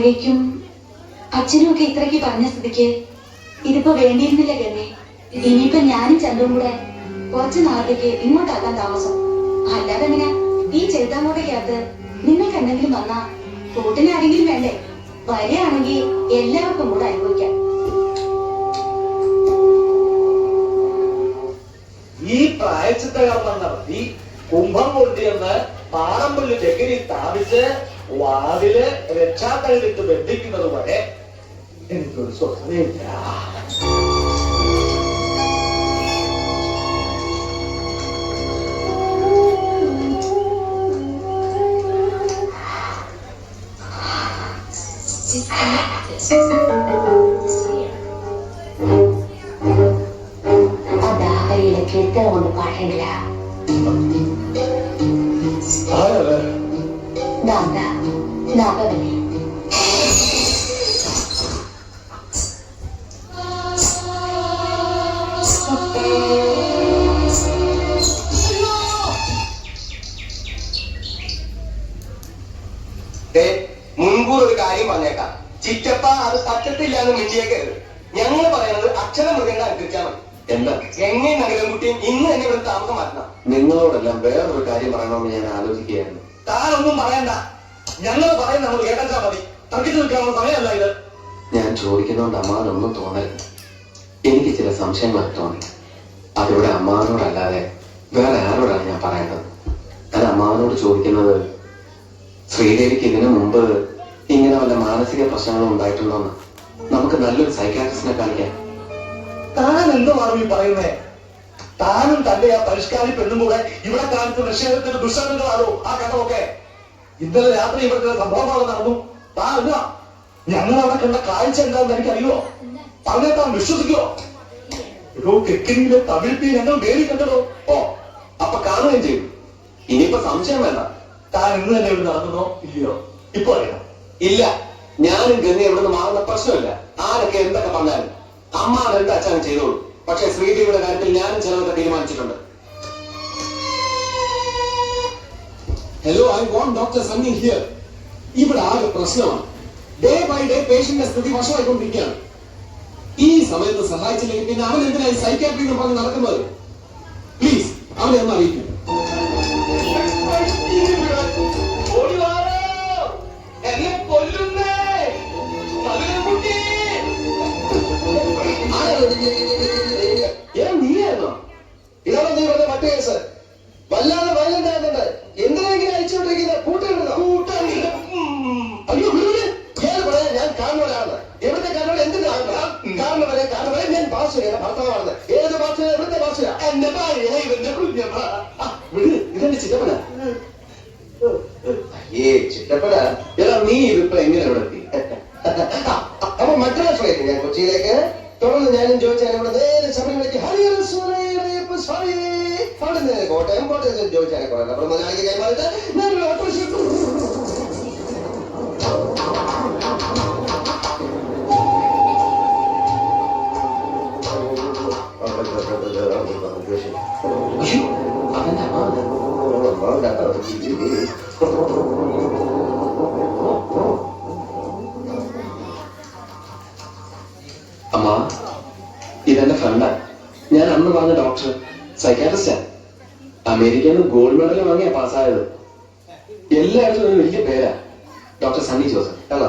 അപ്പോഴേക്കും അച്ഛനും ഒക്കെ ഇത്രയ്ക്ക് പറഞ്ഞ സ്ഥിതിക്ക് ഇതിപ്പോ വേണ്ടിയിരുന്നില്ല ഗണ്ണേ ഇനിയിപ്പോ ഞാനും ചന്ദ്രനും കൂടെ കുറച്ചു നാളത്തേക്ക് ഇങ്ങോട്ടാക്കാൻ താമസം. അല്ലാതെ എങ്ങനെ? ഈ ചെറുതാമോടക്കകത്ത് നിങ്ങൾക്ക് എന്തെങ്കിലും വന്നാ കൂട്ടിന് ആരെങ്കിലും വേണ്ടേ? വരികയാണെങ്കിൽ എല്ലാവർക്കും കൂടെ അനുഭവിക്കാം. ഈ പ്രായച്ചിത്ത കർമ്മം നടത്തി കുംഭം കൊണ്ടുവന്ന് പാറമ്പുല്ല് ചെക്കിരി സ്ഥാപിച്ച് വാതിൽ രക്ഷാക്കഴിലിട്ട് ബന്ധിക്കുന്നത് വരെ എനിക്കൊരു സ്വസ്ഥതയില്ല അതാ കയ്യിലെ കീർത്തന കൊണ്ട് ദേ, മുൻകൂർ ഒരു കാര്യം പറഞ്ഞേക്കാം. ചിറ്റപ്പ അത് പറ്റത്തില്ല എന്ന് മിണ്ടിയേക്കരുത്. ഞങ്ങൾ പറയുന്നത് അക്ഷരം മൃഗങ്ങൾ അനുസരിച്ചാൽ മതി. എന്താ? എങ്ങനെ നഗരൻകുട്ടിയും ഇന്ന് തന്നെ ഇവിടെ താമസം മാറ്റണം. നിങ്ങളോടെല്ലാം വേറൊരു കാര്യം പറയണമെന്ന് ഞാൻ ആലോചിക്കുകയായിരുന്നു. താനൊന്നും പറയണ്ട. ഞങ്ങൾ പറയുന്ന നമ്മൾ കേട്ടാ മതി. തർക്കിച്ചു നിൽക്കാനുള്ള സമയമല്ല ഇത്. ഞാൻ ചോദിക്കുന്നതുകൊണ്ട് അമ്മാനൊന്നും തോന്നരുത്. എനിക്ക് ചില സംശയങ്ങളൊക്കെ തോന്നി. അതിവിടെ അമ്മാവനോടല്ലാതെ വേറെ ആരോടാണ് ഞാൻ പറയേണ്ടത്? ഞാൻ അമ്മാവനോട് ചോദിക്കുന്നത് ശ്രീദേവിക്ക് ഇതിനു മുമ്പ് ഇങ്ങനെ വല്ല മാനസിക പ്രശ്നങ്ങളും ഉണ്ടായിട്ടുണ്ടോന്ന് നമുക്ക് നല്ലൊരു സൈക്കാട്രിസ്റ്റിനെ കാണിക്കാം. താൻ എന്തുമാണ് ഈ പറയുന്നേ? താനും തന്റെ ആ പരിഷ്കാരി പെണ്ണും കൂടെ ഇവിടെ കാണിച്ച നിഷേധത്തിന്റെ ദുഷ്കരണങ്ങളാണോ ആ കഥമൊക്കെ ഇന്നലെ രാത്രി ഇവർക്ക് സംഭവമാണ് നടന്നു. താൻ അല്ല ഞങ്ങൾ അവിടെ കണ്ട കാഴ്ച എന്താണെന്ന് എനിക്കറിയോ? അങ്ങനെ താൻ വിശ്വസിക്കോ ഇതോ കിക്കിനിയിലെ തമിഴ് പീ ഞങ്ങൾ നേരി കണ്ടതോ? ഓ അപ്പൊ കാണുകയും ചെയ്തു ഇനിയിപ്പോ സംശയം വേണ്ട. താൻ ഇന്ന് തന്നെ ഇവിടെ നടന്നോ ഇല്ലയോ? ഇപ്പൊ അറിയാം. ഇല്ല. ഞാനും ഗംഗ ഇവിടുന്ന് മാറുന്ന പ്രശ്നമില്ല. ആരൊക്കെ എന്തൊക്കെ പറഞ്ഞാലും അമ്മ എന്താ അച്ഛനും ചെയ്തോളൂ. പക്ഷെ ശ്രീദേവിയുടെ കാര്യത്തിൽ ഞാനും ചിലതൊക്കെ തീരുമാനിച്ചിട്ടുണ്ട്. Hello I want doctor Sunny here ഇവിടെ ആകെ പ്രശ്നമാണ്. ഡേ ബൈ ഡേ പേഷ്യന്റിന്റെ സ്ഥിതി വഷളായിക്കൊണ്ടിരിക്കുകയാണ്. ഈ സമയത്ത് സഹായിച്ചില്ലെങ്കിൽ പിന്നെ അവൻ എന്തിനായി സൈക്കാട്രി എന്ന് പറഞ്ഞ് നടക്കുന്നത്? പ്ലീസ് അവനെ ഒന്ന് അറിയിക്കും. കൊല്ലുന്നേ. ശബരിമലയ്ക്ക് ഹരിഹര സ്വാമിയയ്യപ്പ സ്വാമി അവിടെ നിന്ന് കോട്ടയം കോട്ടയം ചോദിച്ചാൽ കുറെ അപ്പൊ മലയാളിക്ക് കൈമാറിട്ട് അവന്റെ അമ്മ സൈക്കാട്രിസ്റ്റാ അമേരിക്കയിൽ ഗോൾഡ് മെഡൽ വാങ്ങിയാ പാസ്സായത്. എല്ലായിടത്തും ഒരു വലിയ പേരാ. ഡോക്ടർ സണ്ണി ജോസഫ്. അല്ല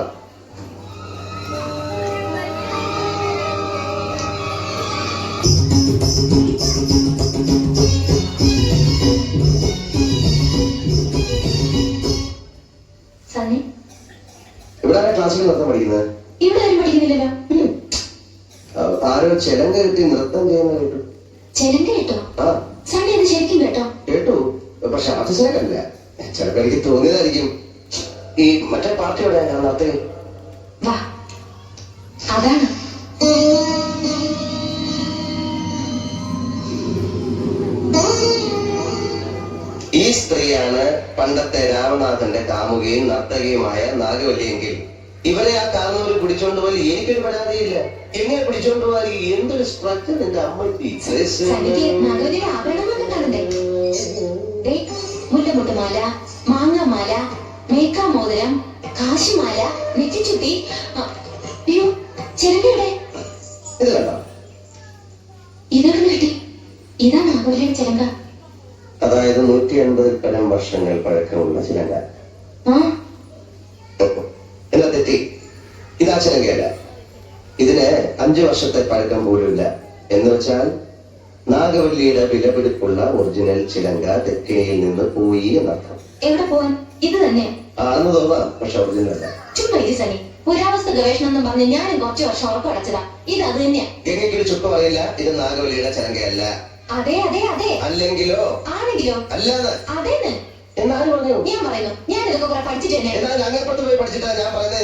സണ്ണി പണ്ടത്തെ രാമനാഥന്റെ കാമുകയും നർത്തകിയുമായ നാഗവല്ലിയെങ്കിൽ ഇവരെ ആ കാരണവര് പിടിച്ചോണ്ട് പോയി എനിക്കൊരു പരാതിയില്ല. എങ്ങനെ പിടിച്ചോണ്ട് പോയി എന്തൊരു സ്ട്രക്ചർ എന്റെ അമ്മയ്ക്ക് മുല്ലമുട്ടുമാല മാങ്ങാമാല മേക്കാമോതിരം കാശിമാല നെറ്റിച്ചുട്ടി അയ്യോ ഇത് കണ്ടോ? ഇതൊക്കെ കിട്ടി ഇതാ നാഗവല്ലിയുടെ ചിലങ്ക. അതായത് നൂറ്റി എൺപതിൽ പരം വർഷങ്ങൾ പഴക്കമുള്ള ചിലങ്ക. എന്നാ തെറ്റി? ഇതാ ചിലങ്കയല്ല. ഇതിന് അഞ്ചു വർഷത്തെ പഴക്കം പോലുമില്ല. എന്ന് വെച്ചാൽ നാഗവല്ലിയുടെ വിലപിടിപ്പുള്ള ഒറിജിനൽ ചിലങ്ക തെക്കിനിയിൽ നിന്ന് പോയി എന്നർത്ഥം. എവിടെ പോവാൻ? ഇത് തന്നെ. ആണെന്ന് തോന്നാം പക്ഷെ ഒറിജിനൽ അല്ല. ചുമ്മാ ഇത് സനി പുരാവസ്തു ഗവേഷണം എന്നും പറഞ്ഞ് ഞാനും കുറച്ചു വർഷം ഉറപ്പടച്ചതാ അടച്ചതാ. ഇത് അത് തന്നെയാ. എനിക്കൊരു ചുക്ക് പറയില്ല ഇത് നാഗവല്ലിയുടെ ചിലങ്കയല്ല. അതെ അതെ അതെ. അല്ലെങ്കിലോ? ആണെങ്കിലോ? അല്ലാതെ. അതേന്ന്? പറഞ്ഞു ഞാൻ പറയുന്നു. ഞാൻ ഇതൊക്കെ കുറെ പഠിച്ചിട്ട് തന്നെ. എന്നാൽ അങ്ങേപ്പുറത്ത് പോയി പഠിച്ചിട്ടാ ഞാൻ പറയുന്നത്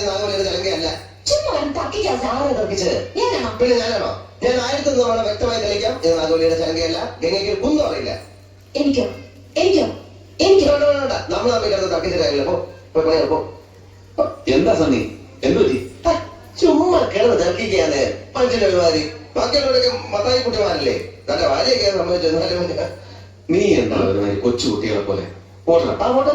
ചുമ്മാ വരും തർക്കിക്കാ സാർ. ആരെ തർക്കിച്ചത് ഞാനാണോ? പിന്നെ ഞാനാണോ? ഞാൻ ആയിരത്തി വ്യക്തമായി തെളിയിക്കാം. ഇത് നാഗവല്ലിയുടെ ചലങ്കയല്ല ഗംഗയ്ക്ക് ഒരു കുന്നും അറിയില്ല. എനിക്കോ? എനിക്കോ? എനിക്കോ? വേണ്ട, വേണ്ട, വേണ്ട. നമ്മൾ തമ്മിൽ കിടന്ന് തർക്കിച്ച കാര്യമില്ല. പോ. പോയി പണിയാ പോ എന്താ സണ്ണി? എന്തു ചുമ്മാ കിടന്ന് തർക്കിക്കാതെ പഞ്ചിന്റെ ഒരുമാതിരി ബാക്കിയുള്ളവരൊക്കെ മത്തായി കുട്ടിമാരല്ലേ തന്റെ ഭാര്യയൊക്കെ സംബന്ധിച്ചു എന്നാലും നീ എന്താ ഒരുമാതിരി കൊച്ചു കുട്ടികളെ പോലെ ഓർഡർ ആ പോട്ടെ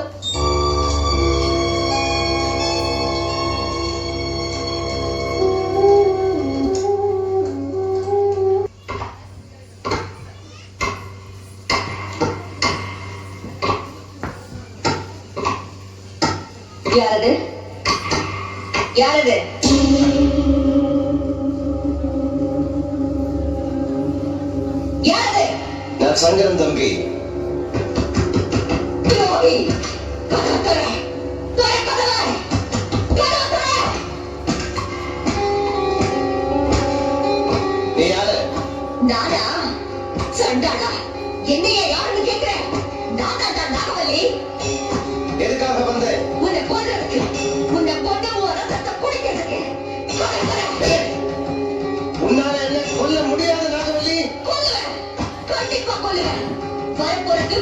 யாரது யாரது யாரது ഞാൻ സങ്കരം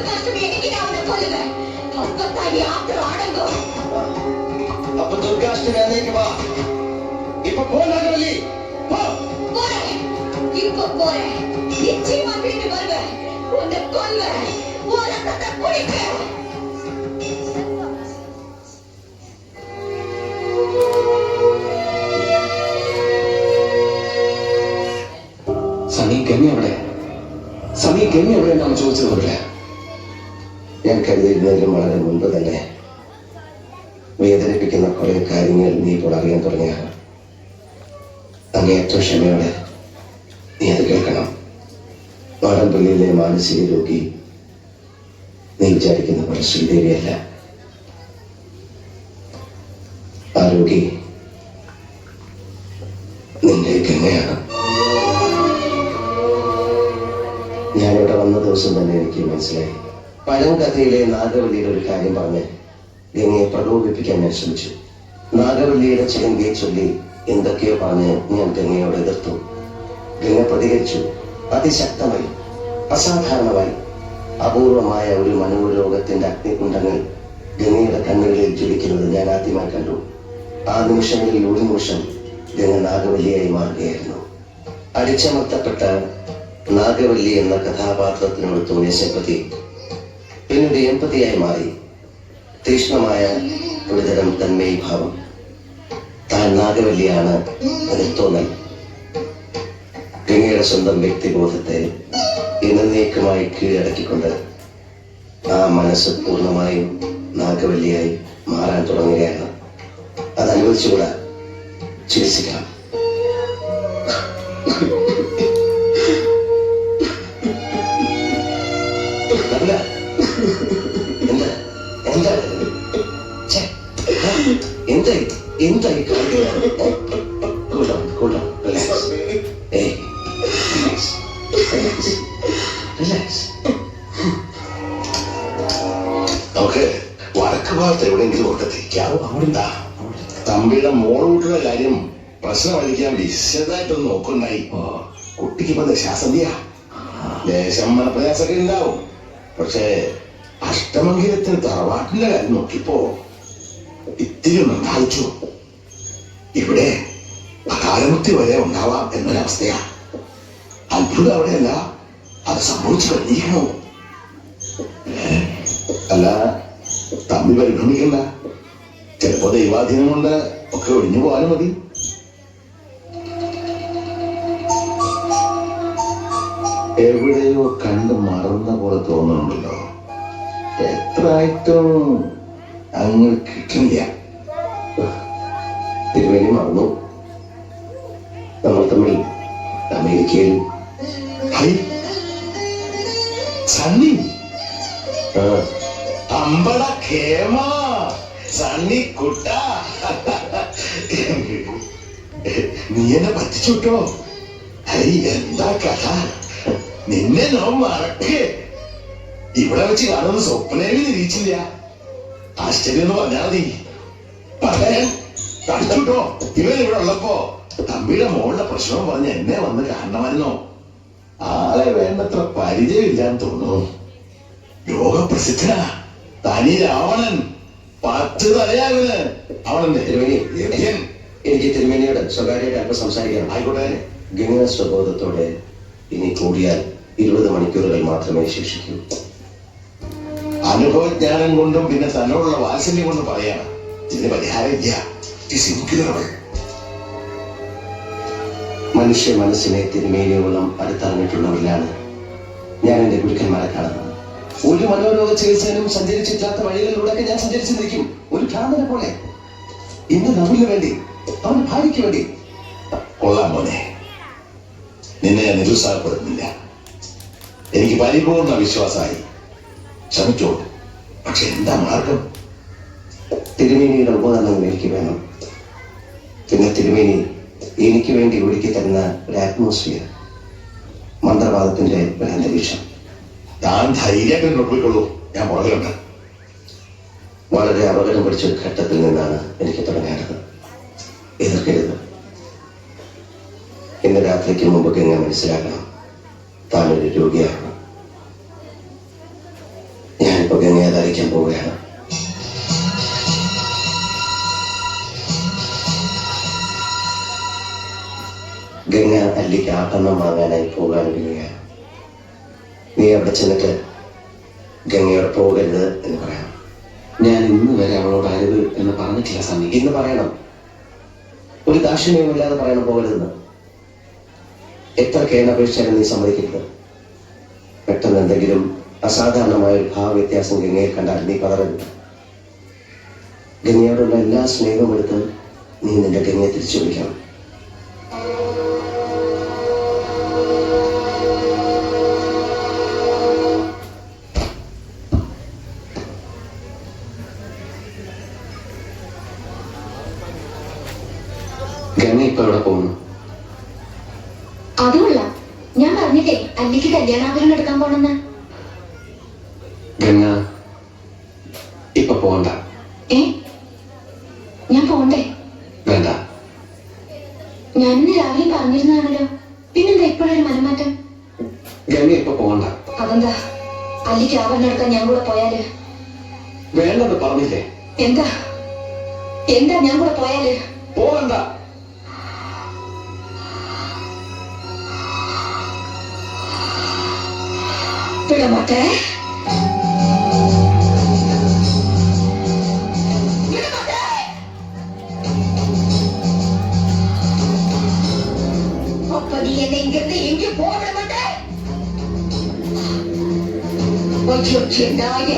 வரப்போற துர்காஷ்டமி இன்னைக்கு நான் உன்னை கொல்லுவேன் அப்பத்தான் நீ ஆத்திரம் அடங்கும் അപ്പൊ ദുർഗാഷ്ടമി അന്നേക്ക് വാ ഇപ്പൊ പോ നാഗവല്ലി പോ போறேன் இப்ப போறேன் நிச்சயமா திரும்பி வருவேன் உன்னை கொல்வேன் உன் ரத்தத்தை குடிப்பேன் സണ്ണി ഗംഗ എവിടെ സണ്ണി ഗംഗ എവിടെ എന്നാണ് ചോദിച്ചത് പോലെ ഞാൻ കരുതിയിരുന്നതിലും വളരെ മുൻപ് തന്നെ വേദനിപ്പിക്കുന്ന കുറെ കാര്യങ്ങൾ നീ ഇപ്പോൾ അറിയാൻ തുടങ്ങിയാണ്. അങ്ങേയറ്റം ക്ഷമയോടെ നീ അത് കേൾക്കണം. വാടംപള്ളിയിലെ മാനസിക രോഗി നീ വിചാരിക്കുന്ന പോലെ ശ്രീദേവിയല്ല. ആ രോഗി നിന്റെ ഗംഗയാണ് ഞാനിവിടെ വന്ന ദിവസം തന്നെ എനിക്ക് മനസ്സിലായി. പഴങ്കഥയിലെ നാഗവല്ലിയുടെ ഒരു കാര്യം പറഞ്ഞ് ഗംഗയെ പ്രകോപിപ്പിക്കാൻ ഞാൻ ശ്രമിച്ചു. നാഗവല്ലിയുടെ ചിലങ്കയെ ചൊല്ലി എന്തൊക്കെയോ പറഞ്ഞ് ഞാൻ ഗംഗയോട് എതിർത്തു. ഗംഗ പ്രതികരിച്ചു. അതിശക്തമായി അസാധാരണമായി അപൂർവമായ ഒരു മനോരോഗത്തിന്റെ അഗ്നികുണ്ടങ്ങൾ ഗംഗയുടെ കണ്ണുകളിൽ ജ്വലിക്കുന്നത് ഞാൻ ആദ്യമായി കണ്ടു. ആ നിമിഷങ്ങളിൽ ഒരു നിമിഷം ഗംഗ നാഗവല്ലിയായി മാറുകയായിരുന്നു. അടിച്ചമർത്തപ്പെട്ട നാഗവല്ലി എന്ന കഥാപാത്രത്തിനോട് തോന്നിയ സിമ്പതി പിന്നീട് എമ്പതിയായി മാറി. തീക്ഷ്ണമായ ഒരുതരം തന്മയി ഭാവം താൻ നാഗവല്ലിയാണ് അതിൽ തോന്നൽ. ഗംഗയുടെ സ്വന്തം വ്യക്തിബോധത്തെ എന്നേക്കുമായി കീഴടക്കിക്കൊണ്ട് ആ മനസ്സ് പൂർണമായും നാഗവല്ലിയായി മാറാൻ തുടങ്ങുകയാണ്. അത് അനുവദിച്ചുകൂടാ ചികിത്സിക്കണം. നമുക്ക് വടക്ക് ഭാഗത്ത് എവിടെയെങ്കിലും കൊണ്ടെത്തിക്കാവോ അവിടെ തമ്പിയുടെ കൂട്ടുള്ള കാര്യം പ്രശ്നമായിരിക്കാൻ വിശദമായിട്ടൊന്ന് നോക്കുന്നായി. കുട്ടിക്ക് ഇപ്പൊ ദശാസന്ധിയ. ലേശം മനപ്രയാസൊക്കെ ഉണ്ടാവും. പക്ഷേ അഷ്ടമംഗിരത്തിന് തറവാട്ടിന്റെ കാര്യം നോക്കിയപ്പോ ഇത്തിരി ഒന്ന് ഉണ്ടാവിച്ചു ഇവിടെ അകാലമുക്തി വരെ ഉണ്ടാവാം എന്നൊരവസ്ഥയാ. അത്ഭുതം അവിടെയല്ല. അത് സംഭവിച്ചു കഴിഞ്ഞിരിക്കണോ അല്ല തമ്മിൽ പരിഭ്രമിക്കണ്ട. ചിലപ്പോ ദൈവാധീനം കൊണ്ട് ഒക്കെ ഒഴിഞ്ഞു പോകാനും മതി. എവിടെയോ കണ്ട് മറന്ന പോലെ തോന്നുന്നുണ്ടല്ലോ. എത്ര ആയിട്ടും അങ്ങ് കിട്ടുന്നില്ല. തിരുവേലി മറന്നു. നമ്മൾ തമ്മിൽ അമേരിക്കയിൽ സണ്ണി. അമ്പട കേമ? സണ്ണി കുട്ട. നീ എന്നെ പറ്റിച്ചുട്ടോ ഹൈ എന്താ കഥ? നിന്നെ നോ മറക്കേ. ഇവിടെ വെച്ച് കാണുന്ന സ്വപ്നയിൽ നിരീച്ചില്ല ആശ്ചര്യം എന്ന് പറഞ്ഞാൽ മതി. പറയാൻ തടിച്ചുട്ടോ ഇവൻ ഇവിടെ ഉള്ളപ്പോ തമ്പിയുടെ മോളുടെ പ്രശ്നം പറഞ്ഞ് എന്നെ വന്ന് കാണണമായിരുന്നോ. ആളെ വേണ്ടത്ര പരിചയമില്ലാന്ന് തോന്നുന്നു. ലോകപ്രസിദ്ധനാ. തനി രാവണൻ പത്ത് തിരുവേലി ലഭ്യൻ എനിക്ക് തിരുമേനിയുടെ സ്വകാര്യമായിട്ട് അല്പം സംസാരിക്കണം. ആയിക്കോട്ടെ. ഗംഗാ സ്വബോധത്തോടെ ഇനി കൂടിയാൽ ഇരുപത് മണിക്കൂറുകൾ മാത്രമേ ശേഷിക്കൂ. അനുഭവജ്ഞാനം കൊണ്ടും പിന്നെ തന്നോടുള്ള വാത്സല്യം കൊണ്ടും പറയാണ്. ഇതിന് പരിഹാരം ഇല്ല ഇറ്റ് മനുഷ്യ മനസ്സിനെ തിരുമേനിയോളം അടുത്തറിഞ്ഞിട്ടുള്ളവരിലാണ് ഞാൻ എന്റെ ഗുരുക്കന്മാരെ കാണുന്നത്. ഒരു മനോരോഗ ചികിത്സയിലും സഞ്ചരിച്ചില്ലാത്ത വഴികളിലൂടെയൊക്കെ ഞാൻ സഞ്ചരിച്ചിരിക്കും. ഒരു ഭ്രാന്തനെ പോലെ. ഇന്ന് നബിന് വേണ്ടി അവൻ ഭാര്യയ്ക്ക് വേണ്ടി. കൊള്ളാം മോനെ. നിന്നെ ഞാൻ നിരുത്സാഹപ്പെടുന്നില്ല എനിക്ക് പരിപൂർണ വിശ്വാസമായി. ശ്രമിച്ചോ പക്ഷെ എന്താ മാർഗം? തിരുമേനിയുടെ ഉപകരണങ്ങൾ എനിക്ക് വേണം. പിന്നെ തിരുമേനി എനിക്ക് വേണ്ടി ഒരുക്കി തരുന്ന ഒരു അറ്റ്മോസ്ഫിയർ മന്ത്രവാദത്തിന്റെ ഒരു അന്തരീക്ഷം. താൻ ധൈര്യം പോയിക്കൊള്ളൂ ഞാൻ പുറകിലുണ്ട് വളരെ അപകടം പിടിച്ച ഒരു ഘട്ടത്തിൽ നിന്നാണ് എനിക്ക് തുടങ്ങേണ്ടത്. എതിർക്കരുത്. ഇന്ന് രാത്രിക്ക് മുമ്പ് ഗംഗ മനസ്സിലാക്കണം. താനൊരു രോഗിയാണ്. ഞാനിപ്പോ ഗംഗയെ ധരിക്കാൻ പോവുകയാണ്. ഗംഗ അല്ലിക്ക് ആഭരണം വാങ്ങാനായി പോകാൻ ഒരുങ്ങുകയാണ് നീ അവിടെ ചെന്നിട്ട് ഗംഗയോട് പോകരുത് എന്ന് പറയാം. ഞാൻ ഇന്ന് വരെ അവളോട് അരുത് എന്ന് പറഞ്ഞിട്ടില്ല സ്വാമി. ഇന്ന് പറയണം. ഒരു ദാക്ഷിണ്യമില്ലാതെ പറയണം പോകരുതെന്ന്. എത്ര കേണപേക്ഷയാണ് നീ സമ്മതിക്കരുത് പെട്ടെന്ന് എന്തെങ്കിലും അസാധാരണമായ ഒരു ഭാവവ്യത്യാസം ഗംഗയെ കണ്ടാൽ നീ പതറരുത്. ഗംഗയോടുള്ള എല്ലാ സ്നേഹവും എടുത്ത് നീ നിന്റെ ഗംഗയെ തിരിച്ചു വിളിക്കണം. പറഞ്ഞില്ലേ? അല്ലിക്ക് കല്യാണാഭരണം എടുക്കാൻ പോണെന്ന്. ഗംഗ அச்சோ நாய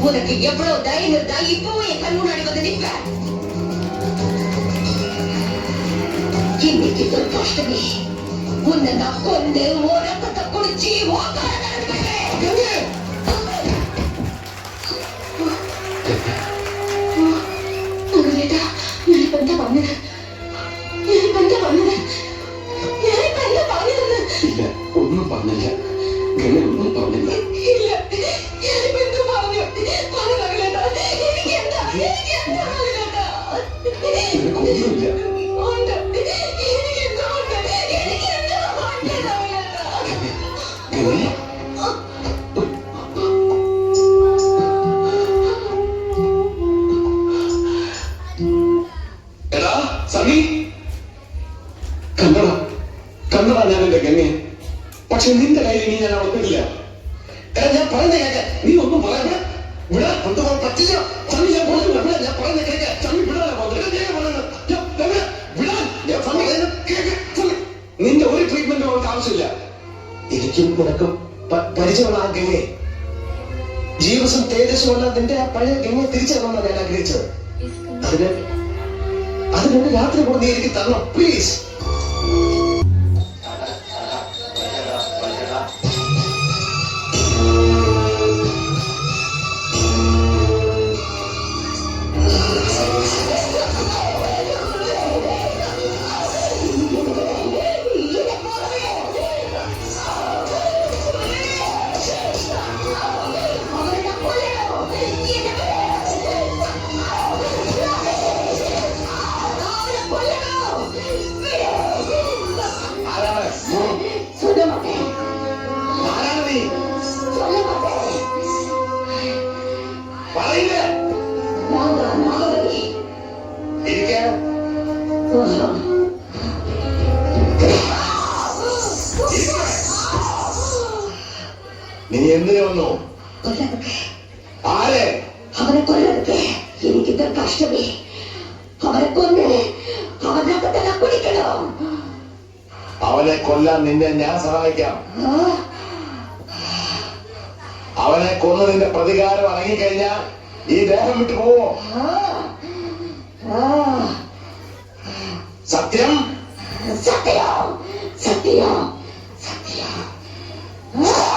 உனக்கு எவ்வளவு தைரியம் இருந்தா இப்பவும் என் கண் முன்னாடி வந்து நிற்ப இன்னைக்கு துர்காஷ்டமி உன்னை நான் கொண்டு ஓ ரத்தத்தை குடிச்சு ஓகே പറ്റില്ല. കാരണം ഞാൻ പറയുന്ന കേക്ക്. നീ ഒന്നും പറയണ്ട. ഇവിടെ കൊണ്ടുപോകാൻ പറ്റില്ല. ചമ്മി ഞാൻ പറഞ്ഞു ഇവിടെ ഞാൻ പറയുന്ന കേക്ക്. ചമ്മി നിന്റെ ഒരു ട്രീറ്റ്മെന്റ് അവൾക്ക് ആവശ്യമില്ല. എനിക്കും നിനക്കും പരിചയമുള്ള ആ ഗംഗയെ. ജീവസും തേജസ്സുമുള്ള നിന്റെ ആ പഴയ ഗംഗയെ തിരിച്ചറിയണമെന്നാണ് ഞാൻ ആഗ്രഹിച്ചത്. അതിന് അതിനുണ്ട് രാത്രി കൂടെ നീ എനിക്ക് തരണം. പ്ലീസ് നീ എന്തിനു വന്നു ആരെ? അവനെ കൊല്ലരുത്. എനിക്ക് കഷ്ടമേ. അവനെ കൊന്ന് അവനെ കുടിക്കണം. അവനെ കൊല്ലാൻ നിന്നെ ഞാൻ സഹായിക്കാം. അവനെ കൊന്ന് നിന്റെ പ്രതികാരം ഇറങ്ങിക്കഴിഞ്ഞാൽ ഈ ദേഹം വിട്ടു പോവോ? സത്യം? സത്യം. സത്യം. സത്യം. Money!